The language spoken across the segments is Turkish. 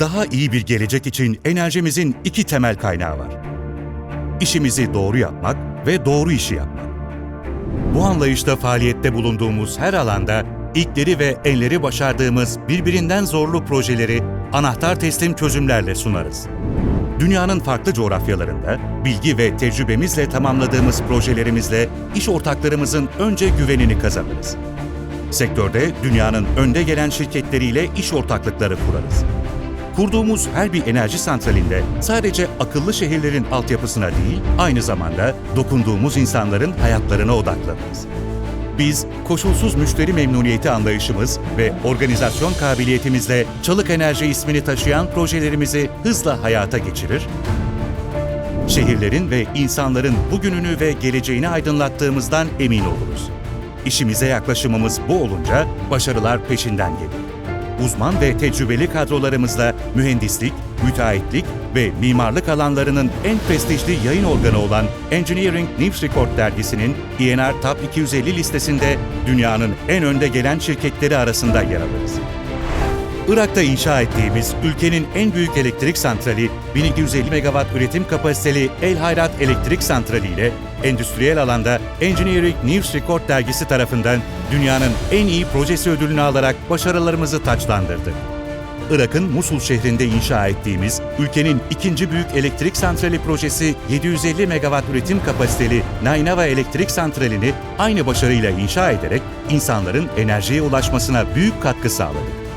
Daha iyi bir gelecek için enerjimizin iki temel kaynağı var. İşimizi doğru yapmak ve doğru işi yapmak. Bu anlayışta faaliyette bulunduğumuz her alanda ilkleri ve enleri başardığımız birbirinden zorlu projeleri anahtar teslim çözümlerle sunarız. Dünyanın farklı coğrafyalarında bilgi ve tecrübemizle tamamladığımız projelerimizle iş ortaklarımızın önce güvenini kazanırız. Sektörde dünyanın önde gelen şirketleriyle iş ortaklıkları kurarız. Kurduğumuz her bir enerji santralinde sadece akıllı şehirlerin altyapısına değil, aynı zamanda dokunduğumuz insanların hayatlarına odaklanırız. Biz koşulsuz müşteri memnuniyeti anlayışımız ve organizasyon kabiliyetimizle Çalık Enerji ismini taşıyan projelerimizi hızla hayata geçirir, şehirlerin ve insanların bugününü ve geleceğini aydınlattığımızdan emin oluruz. İşimize yaklaşımımız bu olunca başarılar peşinden gelir. Uzman ve tecrübeli kadrolarımızla mühendislik, müteahhitlik ve mimarlık alanlarının en prestijli yayın organı olan Engineering News Record dergisinin ENR Top 250 listesinde dünyanın en önde gelen şirketleri arasında yer alırız. Irak'ta inşa ettiğimiz ülkenin en büyük elektrik santrali 1250 megawatt üretim kapasiteli El Hayrat Elektrik Santrali ile endüstriyel alanda Engineering News Record dergisi tarafından dünyanın en iyi projesi ödülünü alarak başarılarımızı taçlandırdık. Irak'ın Musul şehrinde inşa ettiğimiz ülkenin ikinci büyük elektrik santrali projesi 750 megawatt üretim kapasiteli Nainava Elektrik Santrali'ni aynı başarıyla inşa ederek insanların enerjiye ulaşmasına büyük katkı sağladık.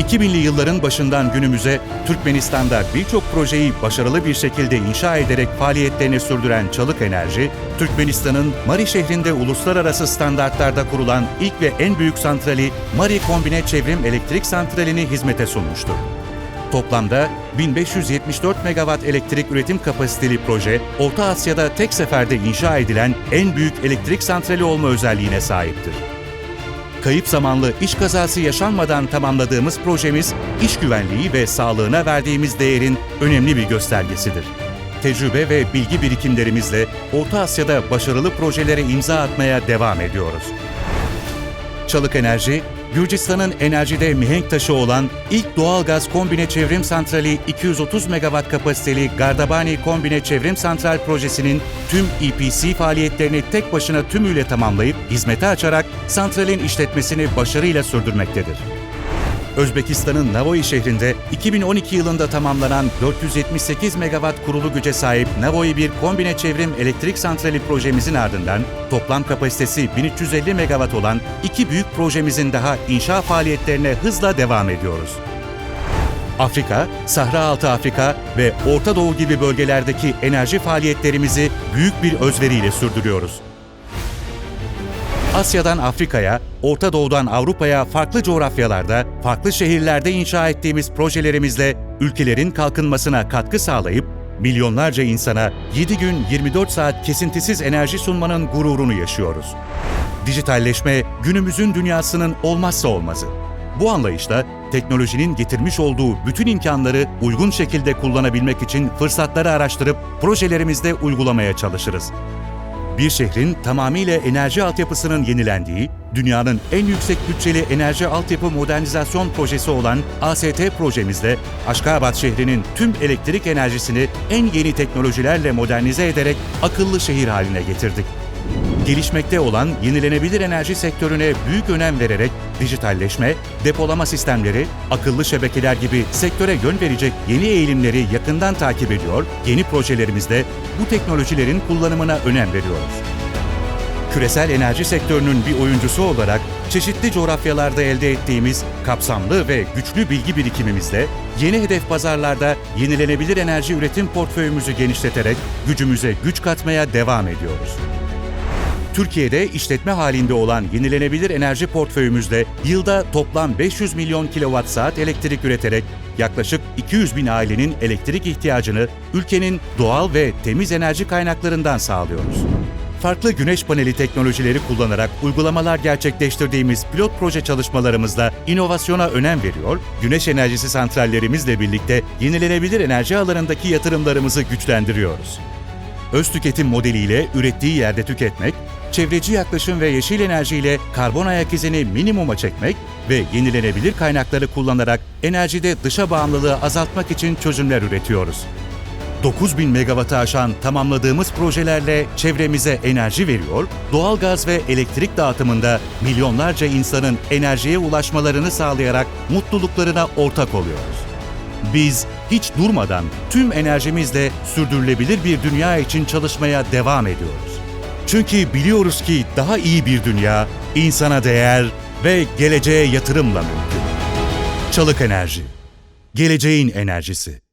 2000'li yılların başından günümüze Türkmenistan'da birçok projeyi başarılı bir şekilde inşa ederek faaliyetlerini sürdüren Çalık Enerji, Türkmenistan'ın Mari şehrinde uluslararası standartlarda kurulan ilk ve en büyük santrali Mari Kombine Çevrim Elektrik Santrali'ni hizmete sunmuştur. Toplamda 1574 megawatt elektrik üretim kapasiteli proje, Orta Asya'da tek seferde inşa edilen en büyük elektrik santrali olma özelliğine sahiptir kayıp zamanlı iş kazası yaşanmadan tamamladığımız projemiz, iş güvenliği ve sağlığına verdiğimiz değerin önemli bir göstergesidir. Tecrübe ve bilgi birikimlerimizle Orta Asya'da başarılı projelere imza atmaya devam ediyoruz. Çalık Enerji, Gürcistan'ın enerjide mihenk taşı olan ilk doğalgaz kombine çevrim santrali 230 megawatt kapasiteli Gardabani kombine çevrim santral projesinin tüm EPC faaliyetlerini tek başına tümüyle tamamlayıp hizmete açarak santralin işletmesini başarıyla sürdürmektedir. Özbekistan'ın Navoy şehrinde 2012 yılında tamamlanan 478 megawatt kurulu güce sahip Navoy 1 kombine çevrim elektrik santrali projemizin ardından toplam kapasitesi 1350 megawatt olan iki büyük projemizin daha inşa faaliyetlerine hızla devam ediyoruz. Afrika, Sahra Altı Afrika ve Orta Doğu gibi bölgelerdeki enerji faaliyetlerimizi büyük bir özveriyle sürdürüyoruz. Asya'dan Afrika'ya, Orta Doğu'dan Avrupa'ya farklı coğrafyalarda, farklı şehirlerde inşa ettiğimiz projelerimizle ülkelerin kalkınmasına katkı sağlayıp milyonlarca insana 7 gün 24 saat kesintisiz enerji sunmanın gururunu yaşıyoruz. Dijitalleşme günümüzün dünyasının olmazsa olmazı. Bu anlayışla teknolojinin getirmiş olduğu bütün imkanları uygun şekilde kullanabilmek için fırsatları araştırıp projelerimizde uygulamaya çalışırız bir şehrin tamamıyla enerji altyapısının yenilendiği, dünyanın en yüksek bütçeli enerji altyapı modernizasyon projesi olan AST projemizde Aşkabat şehrinin tüm elektrik enerjisini en yeni teknolojilerle modernize ederek akıllı şehir haline getirdik. Gelişmekte olan yenilenebilir enerji sektörüne büyük önem vererek dijitalleşme, depolama sistemleri, akıllı şebekeler gibi sektöre yön verecek yeni eğilimleri yakından takip ediyor, yeni projelerimizde bu teknolojilerin kullanımına önem veriyoruz. Küresel enerji sektörünün bir oyuncusu olarak çeşitli coğrafyalarda elde ettiğimiz kapsamlı ve güçlü bilgi birikimimizle yeni hedef pazarlarda yenilenebilir enerji üretim portföyümüzü genişleterek gücümüze güç katmaya devam ediyoruz. Türkiye'de işletme halinde olan yenilenebilir enerji portföyümüzde yılda toplam 500 milyon kilowatt saat elektrik üreterek yaklaşık 200 bin ailenin elektrik ihtiyacını ülkenin doğal ve temiz enerji kaynaklarından sağlıyoruz. Farklı güneş paneli teknolojileri kullanarak uygulamalar gerçekleştirdiğimiz pilot proje çalışmalarımızla inovasyona önem veriyor, güneş enerjisi santrallerimizle birlikte yenilenebilir enerji alanındaki yatırımlarımızı güçlendiriyoruz öz tüketim modeliyle ürettiği yerde tüketmek, çevreci yaklaşım ve yeşil enerjiyle karbon ayak izini minimuma çekmek ve yenilenebilir kaynakları kullanarak enerjide dışa bağımlılığı azaltmak için çözümler üretiyoruz. 9000 megawattı aşan tamamladığımız projelerle çevremize enerji veriyor, doğalgaz ve elektrik dağıtımında milyonlarca insanın enerjiye ulaşmalarını sağlayarak mutluluklarına ortak oluyoruz. Biz hiç durmadan tüm enerjimizle sürdürülebilir bir dünya için çalışmaya devam ediyoruz. Çünkü biliyoruz ki daha iyi bir dünya insana değer ve geleceğe yatırımla mümkün. Çalık Enerji. Geleceğin enerjisi.